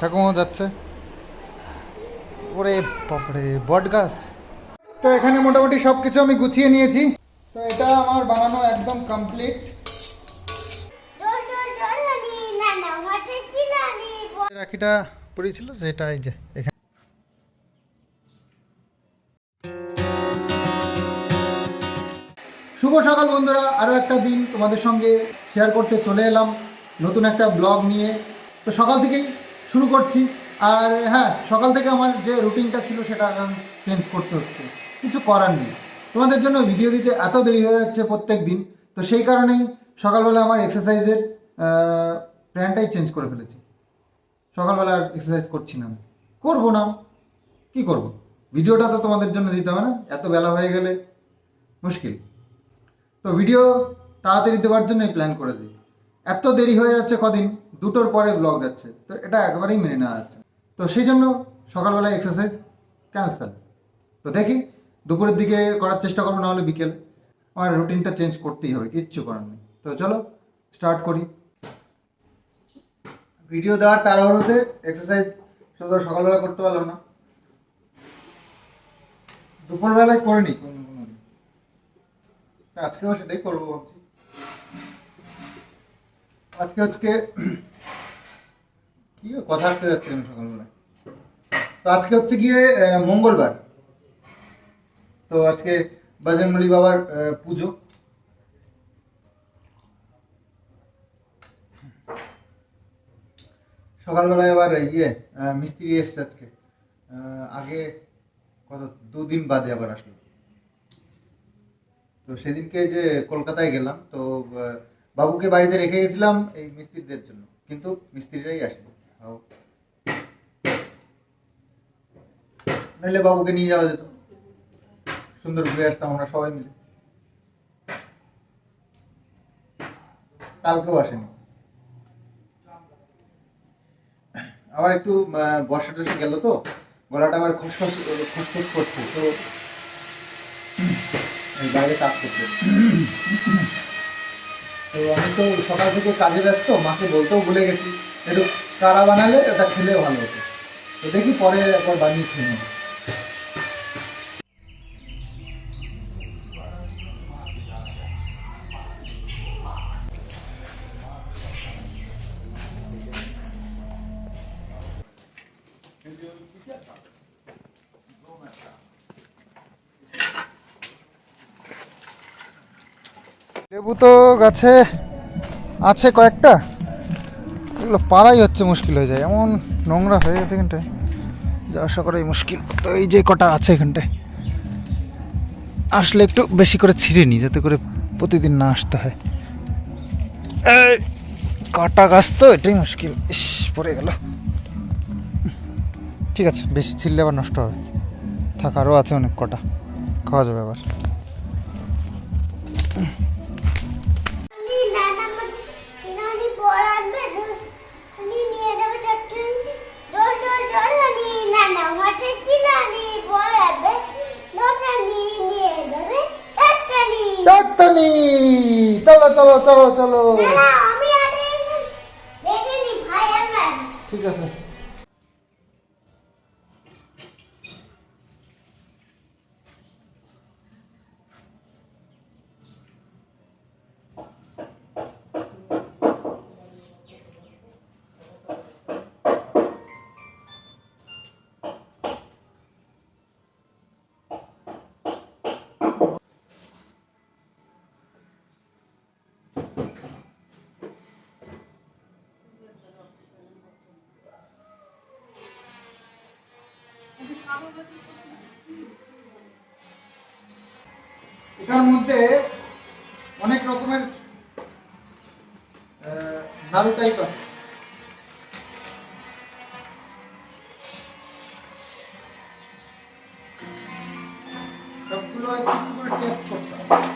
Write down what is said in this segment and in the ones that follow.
ঠাকুমা যাচ্ছে। ওরে বাপরে বট গাছ তো এখানে মোটামুটি সব কিছু আমি গুছিয়ে নিয়েছি। তো এটা আমার বানানো একদম কমপ্লিট রাখিটা পড়েছিল যেটা এই যে, এখানে। শুভ সকাল বন্ধুরা আরও একটা দিন তোমাদের সঙ্গে শেয়ার করতে চলে এলাম, নতুন একটা ব্লগ নিয়ে। তো সকাল থেকেই শুরু করছি। আর হ্যাঁ সকাল থেকে আমার যে রুটিনটা ছিল সেটা এখন চেঞ্জ করতে হচ্ছে। কিছু করার নেই। তোমাদের জন্য ভিডিও দিতে এত দেরি হয়ে যাচ্ছে প্রত্যেক দিন তো সেই কারণেই সকালবেলা আমার এক্সারসাইজের প্ল্যানটাই চেঞ্জ করে ফেলেছি। সকালবেলা আর এক্সারসাইজ করছি না। করব না। কি করব? ভিডিওটা তো তোমাদের জন্য দিতে হবে না। এত বেলা হয়ে গেলে মুশকিল। তো ভিডিও তাড়াতাড়ি দেওয়ার জন্যই প্ল্যান করেছি। এত দেরি হয়ে যাচ্ছে কদিন? দুটোর পরে ব্লগ যাচ্ছে। তো এটা একবারেই মেনে নেওয়া যাচ্ছে তো সেই জন্য সকালবেলা এক্সারসাইজ ক্যান্সেল তো দেখি, দুপুরের দিকে করার চেষ্টা করব, নাহলে বিকেল। আমার রুটিনটা চেঞ্জ করতেই হবে, কিচ্ছু করার নেই। তো চলো স্টার্ট করি। ভিডিও দেওয়ার তাড়াহুড়োতে এক্সারসাইজ শুধু সকালবেলা করতে পারলাম না। দুপুরবেলায় করে নি কোনো কোনো আজকেও সেটাই করব ভাবছি। আজকে আজকে কি কথা আটকে যাচ্ছে আমি তো আজকে হচ্ছে গিয়ে মঙ্গলবার। তো আজকে বাজরংবলী বাবার পুজো। সকালবেলায় আবার ইয়ে মিস্ত্রি এসছে আজকে। আগে কত, দুদিন বাদে আবার আসলো। তো সেদিনকে যে কলকাতায় গেলাম, তো বাবুকে বাড়িতে রেখে গেছিলাম এই মিস্ত্রিদের জন্য। কিন্তু মিস্ত্রিরাই আসেনি। নাহলে বাবুকে নিয়ে যাওয়া যেত। সুন্দর ঘুরে আসতাম আমরা সবাই মিলে। কালকেও আসেনি। আবার একটু বর্ষা টর্ষা গেল তো? গলাটা আবার খসখস খসখস করছে। তো বাইরে কাজ করছে। তো আমি তো সকাল থেকে কাজে ব্যস্ত, মাকে বলতেও ভুলে গেছি। একটু কারা বানালে ওটা খেলে ভালো হতো। তো দেখি পরে একবার বানিয়ে খেয়ে নেব। লেবু তো গাছে আছে কয়েকটা। এগুলো পাড়াই হচ্ছে মুশকিল হয়ে যায়। এমন নোংরা হয়ে গেছে এখানটায়। যা আশা করাই মুশকিল। তো এই যে কটা আছে এখানটায়। আসলে একটু বেশি করে ছিঁড়ে নিই, যাতে করে প্রতিদিন না আসতে হয়। কাটা গাছ তো, এটাই মুশকিল। ইস, পড়ে গেল। ঠিক আছে, বেশি ছিঁড়লে আবার নষ্ট হবে। থাক আরও আছে অনেক কটা। খাওয়া যাবে আবার। চলো চলো চলো ঠিক আছে এটার মধ্যে অনেক রকমের নাড়ু টাইপ আছে। সবগুলো টেস্ট করতে হবে।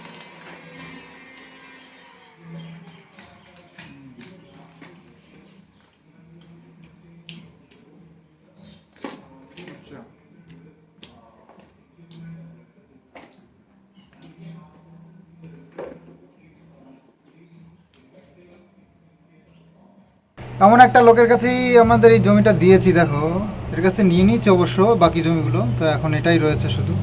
এমন একটা লোকের কাছেই আমাদের এই জমিটা দিয়েছি, দেখো। এর কাছ থেকে নিয়ে নিয়েছে অবশ্য বাকি জমিগুলো, তো এখন এটাই রয়েছে শুধু।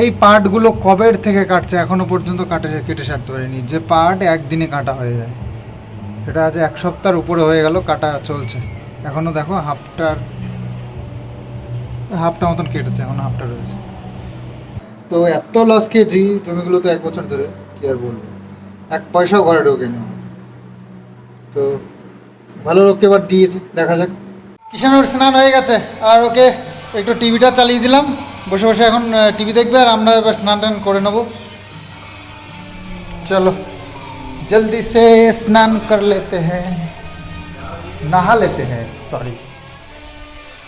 এই পাটগুলো কবের থেকে কাটছে? এখনও পর্যন্ত কাটে, কেটে সারতে পারিনি। যে পাট একদিনে কাটা হয়ে যায়। এটা আজ এক সপ্তাহের উপরে হয়ে গেল, কাটা চলছে। এখনও দেখো হাফটার, হাফটা মতন কেটেছে, এখনও হাফটা রয়েছে। তো এত লস খেয়েছি, জমিগুলো তো এক বছর ধরে, কি আর বলব? এক পয়সাও ঘরে ঢোকেনি। তো ভালো লোককে এবার দিয়েছে, দেখা যাক। কিষানোর স্নান হয়ে গেছে, আর ওকে একটু টিভিটা চালিয়ে দিলাম। বসে বসে এখন টিভি দেখবে, আর আমরা এবার স্নান টান করে নেব। চলো, জলদি সে স্নান কর লেতে হ্যাঁ। নাহা লেতে হ্যাঁ সরি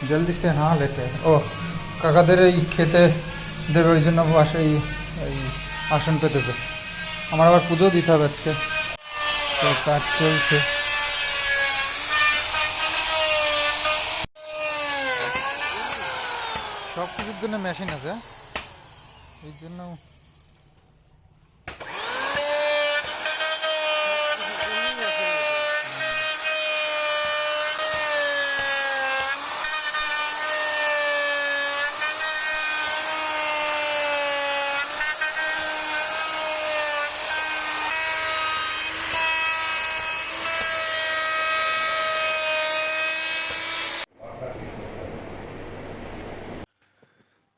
জলদি সে নাহা লেতে হ্যাঁ। ও, কাকাদের এই খেতে দেবে, ওই জন্য বাসে এই আসনটা দেবে। আমার আবার পুজো দিতে হবে আজকে। তো কাজ চলছে। জন্য মেশিন আছে? এই জন্য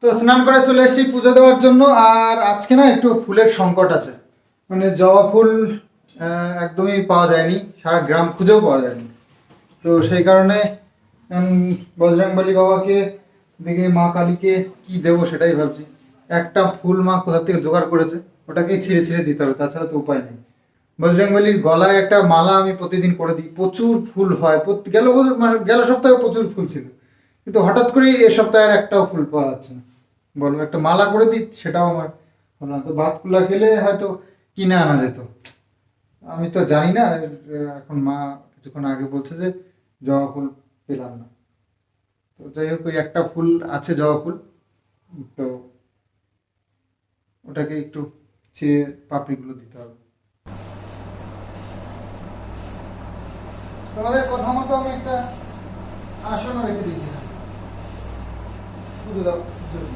তো স্নান করে চলে এসেছি পুজো দেওয়ার জন্য, আর আজকে না একটু ফুলের সংকট আছে। মানে জবা ফুল একদমই পাওয়া যায়নি, সারা গ্রাম খুঁজেও পাওয়া যায়নি। তো সেই কারণে বজরংবলী বাবাকে, দেখে মা কালীকে কি দেবো সেটাই ভাবছি। একটা ফুল মা কোথা থেকে জোগাড় করেছে, ওটাকেই ছিঁড়ে ছিঁড়ে দিতে হবে, তাছাড়া তো উপায় নেই। বজরংবলীর গলায় একটা মালা আমি প্রতিদিন করে দিই, প্রচুর ফুল হয় গেল মানে গেল সপ্তাহে প্রচুর ফুল ছিল। কিন্তু হঠাৎ করেই এ সপ্তাহে আর একটাও ফুল পাওয়া যাচ্ছে না। বলো, একটা মালা করে দিই, সেটাও আমার হলো না। তো ভাতকুলা খেলে হয়তো কিনে আনা যেত। আমি তো জানি না এখন মা কিছুক্ষণ আগে বলছে যে জবা ফুল পেলাম না। তো যাই হোক, ওই একটা ফুল আছে জবা ফুল। তো ওটাকে একটু ছিঁড়ে পাপড়িগুলো দিতে হবে। তোমাদের কথা মতো আমি একটা আসনও রেখে দিয়েছিলাম। দাও জন্য।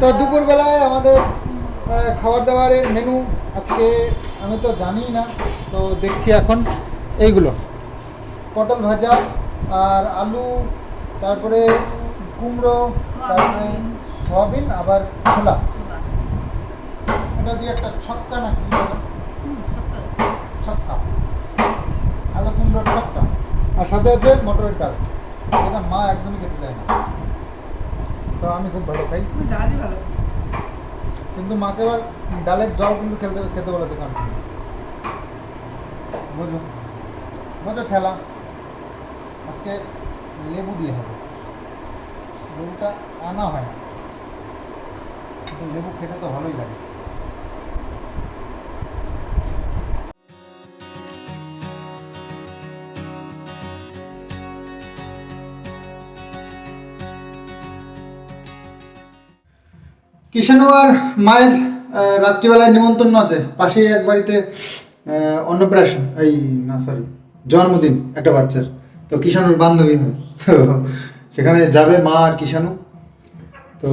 তো দুপুরবেলায় খাবার দাবারের মেনু আজকে আমি তো জানি না, তো দেখছি এখন এইগুলো। পটল ভাজা আর আলু, তারপরে কুমড়ো, তারপরে সয়াবিন, আবার ছোলা। এটা দিয়ে একটা ছক্কা না কি ছক্কা। আলু কুমড়োর ছক্কা। আর সাথে আছে মটরের ডাল। এটা মা একদমই খেতে চায় না। তো আমি খুব ভালো খাই। ডালই ভালো। কিন্তু মাকে এবার ডালের জল কিন্তু খেলতে খেতে বলেছে কারণ। বুঝুন বুঝো ঠেলা? আজকে লেবু দিয়ে হবে। লেবুটা আনা হয়। না লেবু খেতে তো ভালোই লাগে। কিষাণু আর মায়ের রাত্রিবেলায় নিমন্ত্রণ আছে। পাশেই এক বাড়িতে অন্নপ্রাশন, এই, না সরি জন্মদিন, একটা বাচ্চার। তো কিষাণুর বান্ধবী হয়। তো সেখানে যাবে মা আর কিষাণু তো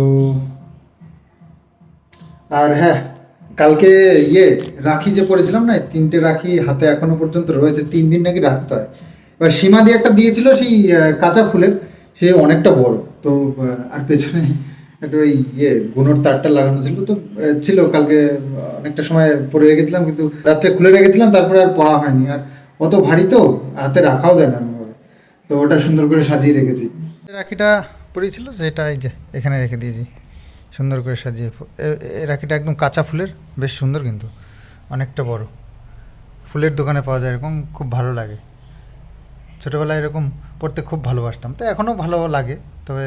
আর হ্যাঁ কালকে ইয়ে রাখি যে পড়েছিলাম না তিনটে রাখি হাতে এখনও পর্যন্ত রয়েছে, তিন দিন নাকি রাখতে হয়। এবার সীমা দিয়ে একটা দিয়েছিল সেই কাঁচা ফুলের, সে অনেকটা বড়। তো আর পেছনে একটা ওই ইয়ে গুনোর তারটা লাগানো ছিল তো ছিল। কালকে অনেকটা সময় পরে রেখেছিলাম, কিন্তু রাত্রে খুলে রেখেছিলাম, তারপরে আর পড়া হয়নি। আর অত ভারী তো, হাতে রাখাও যায় না তো ওটা সুন্দর করে সাজিয়ে রেখেছি। রাখিটা পড়েছিল, যেটা এই যে, এখানে রেখে দিয়েছি। সুন্দর করে সাজিয়ে এই রাখিটা একদম কাঁচা ফুলের, বেশ সুন্দর কিন্তু, অনেকটা বড়। ফুলের দোকানে পাওয়া যায় এরকম, খুব ভালো লাগে। ছোটোবেলায় এরকম পড়তে খুব ভালোবাসতাম, তো এখনও ভালো লাগে, তবে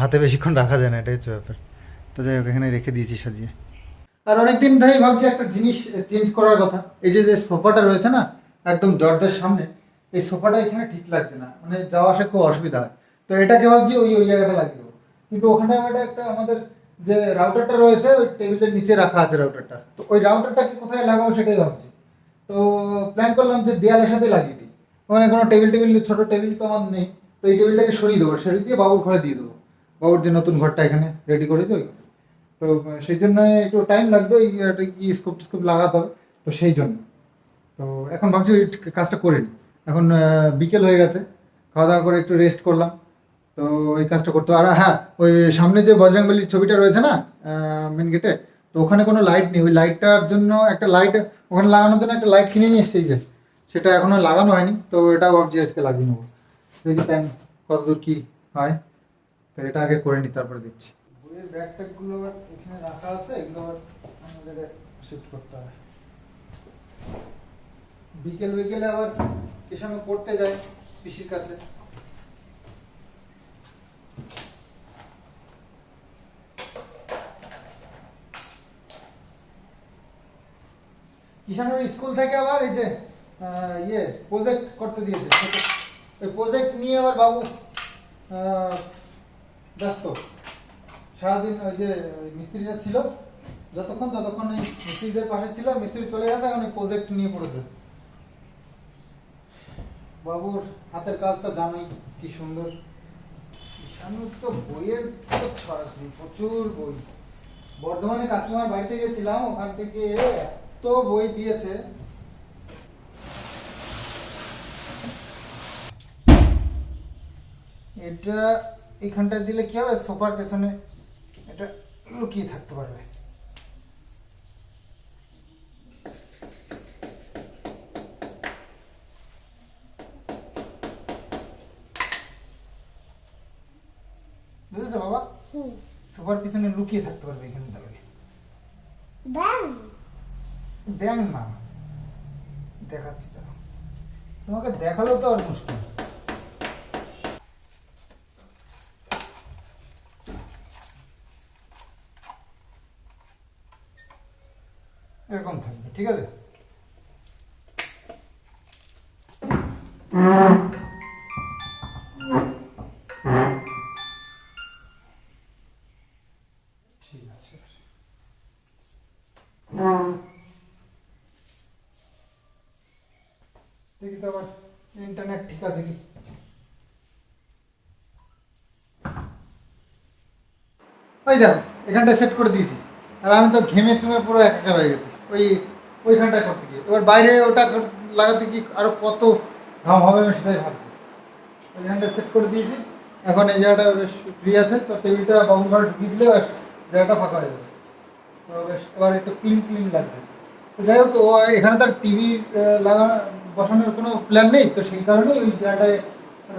হাতে বেশিক্ষণ রাখা যায় না, এটাই হচ্ছে ব্যাপার। তো যাই হোক এখানে রেখে দিয়েছি সাজিয়ে। আর অনেকদিন ধরেই ভাবছি একটা জিনিস চেঞ্জ করার কথা। এই যে যে সোফাটা রয়েছে না, একদম দরজার সামনে, এই সোফাটা এখানে ঠিক লাগছে না। মানে যাওয়া আসা খুব অসুবিধা হয়। তো এটাকে ভাবছি ওই ওই জায়গাটা লাগিয়ে দেবো। কিন্তু ওখানে একটা একটা আমাদের যে রাউটারটা রয়েছে, ওই টেবিলের নিচে রাখা আছে রাউটারটা তো ওই রাউটারটাকে কোথায় লাগাবো সেটাই ভাবছি। তো প্ল্যান করলাম যে দেয়ালের সাথে লাগিয়ে দিই। ওখানে কোনো টেবিল টেবিল, ছোট টেবিল তো আমার নেই। তো এই টেবিলটাকে সরিয়ে দেবো, সরিয়ে দিয়ে বাবুর ঘরে দিয়ে দেবো। বাবুর যে নতুন ঘরটা এখানে রেডি করেছে। তো, সেই জন্য একটু টাইম লাগবে, এই একটা কি স্কোপ স্কোপ লাগাতে হবে, তো সেই জন্য। তো এখন ভাবছি ওই কাজটা করে এখন বিকেল হয়ে গেছে, খাওয়া দাওয়া করে একটু রেস্ট করলাম। তো ওই কাজটা করতে। আর হ্যাঁ ওই সামনে যে বজরংবলির ছবিটা রয়েছে না মেন গেটে তো ওখানে কোনো লাইট নেই। ওই লাইটটার জন্য একটা লাইট ওখানে লাগানোর জন্য একটা লাইট কিনে নিয়ে এসেছি যে। সেটা এখনও লাগানো হয়নি, তো এটা ভাবছি আজকে লাগিয়ে নেব। দেখি টাইম কতদূর কী হয়। তো এটা আগে করে নিই তারপরে দেখছি বইয়ের এখানে রাখা আছে, এগুলো জায়গায় শিফট করতে হবে। বিকেল বিকেলে আবার কিষানো পড়তে যায় পিসির কাছে। স্কুল থেকে আবার এই যে ইয়ে প্রজেক্ট করতে দিয়েছে। ওই প্রজেক্ট নিয়ে আবার বাবু ব্যস্ত। সারাদিন ওই যে ওই মিস্ত্রিরা ছিল, যতক্ষণ ততক্ষণ এই মিস্ত্রিদের পাশে ছিল, মিস্ত্রি চলে গেছে, এখন প্রজেক্ট নিয়ে পড়েছে। বাবুর হাতের কাজটা জানোই কি সুন্দর। তো বইয়ের তো ছড়াছড়ি, প্রচুর বই। বর্ধমানে কাকিমার বাড়িতে গেছিলাম, ওখান থেকে এত বই দিয়েছে। এটা এইখানটায় দিলে কি হবে? সোফার পেছনে এটা লুকিয়ে থাকতে পারবে। বুঝেছ বাবা? সোফার পিছনে লুকিয়ে থাকতে পারবে এখানে ব্যাং। না। দেখাচ্ছি তোমাকে দেখালেও তো আর মুশকিল। এরকম থাকবে, ঠিক আছে? আবার ইন্টারনেট ঠিক আছে কি? এখানটা সেট করে দিয়েছি। আর আমি তো ঘেমে চুমে পুরো একাকার হয়ে গেছি। ওই ওইখানটায় করতে গিয়ে। এবার বাইরে ওটা লাগাতে কি আরও কত ঘাম হবে আমি সেটাই ভাবছি। ওইখানটা সেট করে দিয়েছি। এখন এই জায়গাটা বেশ ফ্রি আছে। তো টেবিলটা বাবুর ঘরে ঢুকিয়ে দিলে জায়গাটা ফাঁকা হয়ে যাবে। তো বেশ, এবার একটু ক্লিন ক্লিন লাগছে। তো যাই হোক, ও এখানে তার টিভি লাগা, বসানোর কোনো প্ল্যান নেই। তো সেই কারণে ওই জায়গাটায়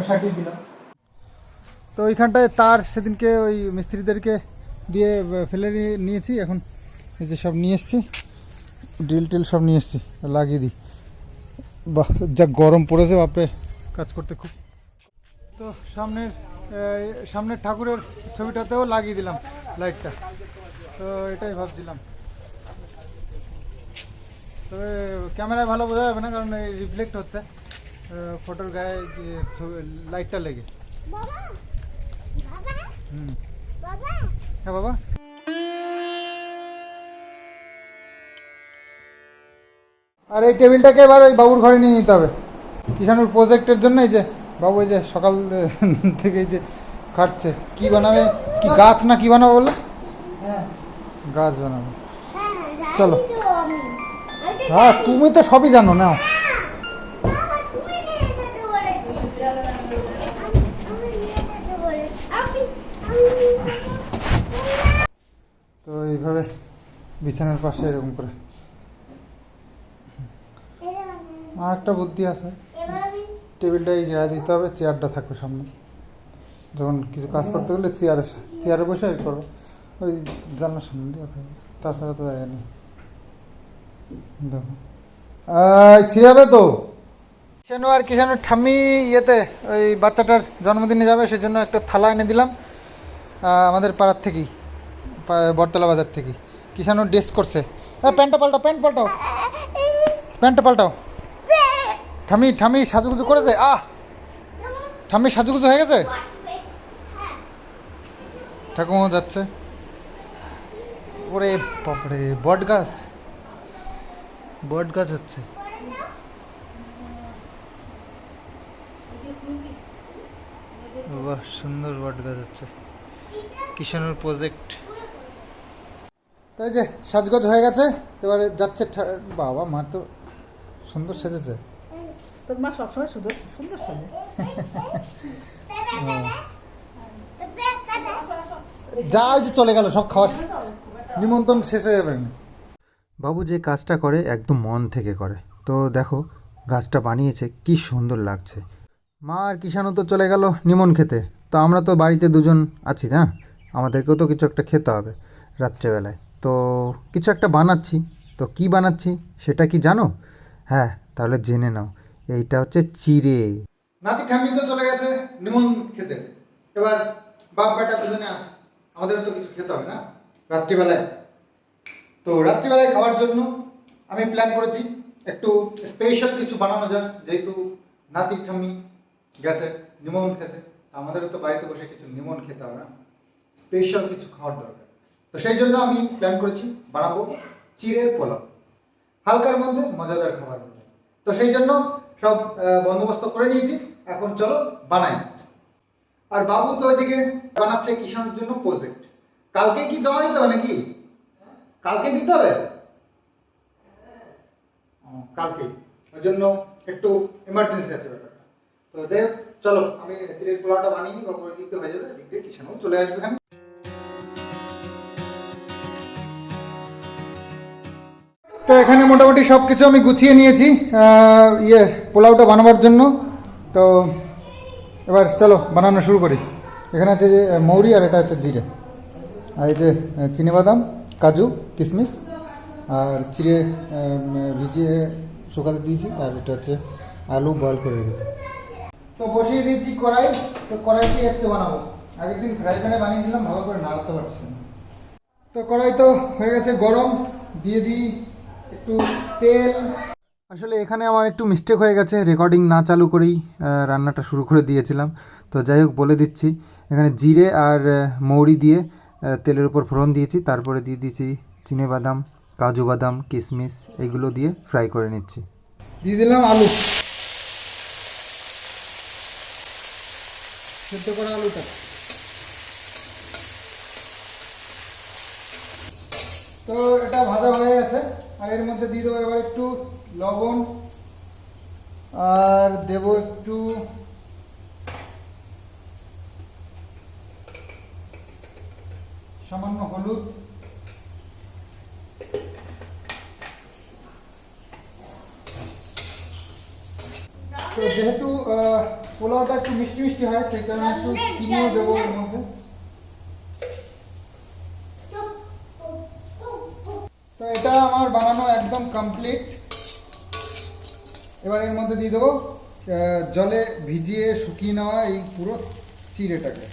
সাটিয়ে দিলাম। তো ওইখানটায় তার সেদিনকে ওই মিস্ত্রিদেরকে দিয়ে ফেলে নিয়ে- নিয়েছি। এখন এই যে সব নিয়ে এসছি। ড্রিল টিল সব নিয়ে এসছি লাগিয়ে দিই। বাহ যা গরম পড়েছে বাপরে কাজ করতে খুব। তো সামনের সামনের ঠাকুরের ছবিটাতেও লাগিয়ে দিলাম লাইটটা। তো এটাই ভাবছিলাম। তবে ক্যামেরায় ভালো বোঝা যাবে না কারণ এই রিফ্লেক্ট হচ্ছে ফটোর গায়ে লাইটটা লেগে। হুম। হ্যাঁ বাবা? আর এই টেবিলটাকে এবার ওই বাবুর ঘরে নিয়ে নিতে হবে। কিষানুর প্রজেক্টের জন্য এই যে বাবু এই যে সকাল থেকে এই যে খাটছে। কি বানাবে? কি গাছ না কি বানাবে হ্যাঁ গাছ বানাবে। চলো। হ্যাঁ তুমি তো সবই জানো না তো এইভাবে বিছানার পাশে এরকম করে এবার আমি- আর একটা বুদ্ধি আছে। টেবিলটা এই জায়গায় দিতে হবে, চেয়ারটা থাকবে সামনে। যখন কিছু কাজ করতে গেলে চেয়ারে চেয়ারে বসে এই করো ওই জানলার সামনে দিয়ে থাকবে। তাছাড়া তো জায়গা নেই। দেখো। ছিড়াবে তো? কিষানু আর কিষানুর ঠাম্মি ইয়েতে ওই বাচ্চাটার জন্মদিনে যাবে সেই জন্য একটা থালা এনে দিলাম। আমাদের পাড়ার থেকেই বটতলা বাজার থেকেই। কিষানুর ড্রেস করছে। হ্যাঁ প্যান্টটা পাল্টাও, প্যান্ট পাল্টাও। প্যান্টটা পাল্টাও। ঠামি ঠামি সাজুগুজু করেছে? আহ! ঠাম্মি, সাজুগুজু হয়ে গেছে? ঠাকুমা যাচ্ছে। ওরে বাপরে, বট গাছ। বট গাছ হচ্ছে। বাহ, সুন্দর বট গাছ হচ্ছে। কিষানুর প্রজেক্ট তাই যে, সাজগোজ হয়ে গেছে। এবারে যাচ্ছে বাবা মা তো সুন্দর সেজেছে। তোর মা সবসময় সুন্দর সুন্দর সাজে যা ওই যে চলে গেল সব খাওয়া শেষ। নিমন্ত্রণ শেষ হয়ে যাবে। বাবু যে কাজটা করে একদম মন থেকে করে। তো দেখো গাছটা বানিয়েছে কি সুন্দর লাগছে। মা আর কিষানও তো চলে গেল নিমন খেতে। তো আমরা তো বাড়িতে দুজন আছি না? আমাদেরকেও তো কিছু একটা খেতে হবে রাত্রেবেলায়। তো কিছু একটা বানাচ্ছি। তো কি বানাচ্ছি সেটা কি জানো? হ্যাঁ তাহলে জেনে নাও। এইটা হচ্ছে চিড়ে। নাতি ঠাম্মি তো চলে গেছে, নিমন খেতে। এবার বাপ বেটা দুজনে আছে আমাদেরও তো কিছু খেতে হবে না। রাত্রিবেলায়। তো রাত্রিবেলায় খাওয়ার জন্য আমি প্ল্যান করেছি, একটু স্পেশাল কিছু বানানো যাক, যেহেতু নাতি ঠাম্মি গেছে, নিমন খেতে। আমাদেরও তো বাড়িতে বসে কিছু নিমন খেতে হবে না। স্পেশাল কিছু খাওয়ার দরকার। তো সেই জন্য আমি প্ল্যান করেছি, বানাবো চিড়ের পোলাও। হালকার মধ্যে মজাদার খাবার। তো সেই জন্য সব বন্দোবস্ত করে নিয়েছি। এখন চলো বানাই। আর বাবু তো ওইদিকে বানাচ্ছে কিষানের জন্য প্রজেক্ট কালকে কি জমা দিতে হবে নাকি? কালকে দিতে হবে? কালকে। ওই জন্য একটু এমার্জেন্সি আছে ব্যাপারটা। তো যাই চলো, আমি চিড়ের পোলাওটা বানিয়ে বাবুর দিক দিয়ে হয়ে যাবে। দিক দিয়ে কিষানও চলে আসবে তো এখানে মোটামুটি সব কিছু আমি গুছিয়ে নিয়েছি ইয়ে পোলাওটা বানাবার জন্য। তো এবার চলো, বানানো শুরু করি। এখানে আছে যে মৌরি আর এটা হচ্ছে জিরে। আর এই যে চিনেবাদাম কাজু কিশমিশ আর চিড়ে ভিজিয়ে শুকাতে দিয়েছি, আর এটা হচ্ছে আলু বয়েল করে রেখেছি। তো বসিয়ে দিয়েছি কড়াই। তো কড়াইটি আজকে বানাবো। আগের দিন ফ্রাই প্যানে বানিয়েছিলাম, ভালো করে নাড়তে পারছি তো কড়াই তো হয়ে গেছে গরম। দিয়ে দিই একটু তেল। আসলে এখানে আমার একটু মিস্টেক হয়ে গেছে রেকর্ডিং না চালু করেই রান্নাটা শুরু করে দিয়েছিলাম। তো যাই হোক বলে দিচ্ছি এখানে জিরে আর মৌরি দিয়ে তেলের উপর ফোড়ন দিয়েছি তারপরে দিয়ে দিয়েছি চিনে বাদাম কাজু বাদাম কিশমিশ এগুলো দিয়ে ফ্রাই করে নিচ্ছি। দিয়ে দিলাম আলু। সেদ্ধ করা আলুটা। তো এটা ভাজা হয়ে গেছে। আর এর মধ্যে দিয়ে দেবো এবার একটু লবণ, আর দেব একটু সামান্য হলুদ। তো যেহেতু পোলাওটা একটু মিষ্টি মিষ্টি হয়, সেই কারণে একটু চিনিও দেবো এর মধ্যে। এটা আমার বানানো একদম কমপ্লিট এবার এর মধ্যে দিয়ে দেবো জলে ভিজিয়ে শুকিয়ে নেওয়া এই পুরো চিড়েটাকে।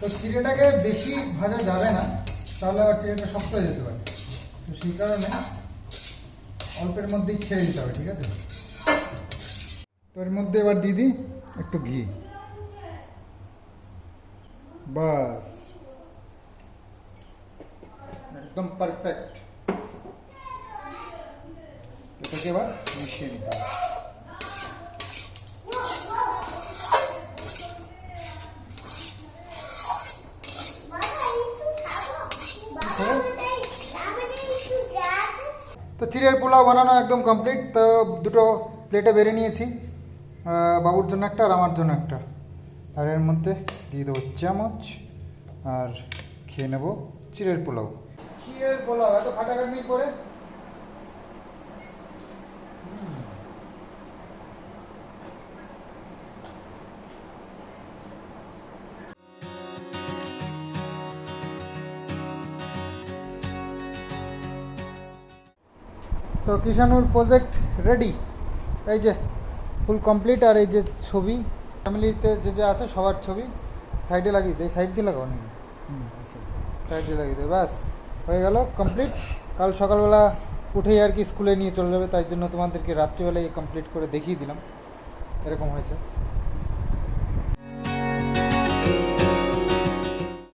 তো চিড়েটাকে বেশি ভাজা যাবে না, তাহলে আবার চিড়েটা শক্ত হয়ে যেতে পারে। তো সেই কারণে অল্পের মধ্যেই ছেড়ে দিতে হবে, ঠিক আছে? তো এর মধ্যে এবার দিদি একটু ঘি। বাস। একদম পারফেক্ট এটাকে এবার মিশিয়ে নিতে হবে। তো চিড়ের পোলাও বানানো একদম কমপ্লিট তো দুটো প্লেটে বেড়ে নিয়েছি। বাবুর জন্য একটা আর আমার জন্য একটা। আর এর মধ্যে দিয়ে দেবো চামচ, আর খেয়ে নেব চিড়ের পোলাও। চিড়ের পোলাও, এত ফাটাখাটি করে? তো কিষানুর প্রজেক্ট রেডি এই যে ফুল কমপ্লিট আর এই যে ছবি ফ্যামিলিতে যে যে আছে সবার ছবি। সাইডে লাগিয়ে দেয় সাইড দিয়ে লাগাও নাকি? সাইড দিয়ে লাগিয়ে দেয় ব্যাস, হয়ে গেল কমপ্লিট কাল সকালবেলা উঠেই আর কি স্কুলে নিয়ে চলে যাবে, তাই জন্য তোমাদেরকে রাত্রিবেলায় কমপ্লিট করে দেখিয়ে দিলাম। এরকম হয়েছে।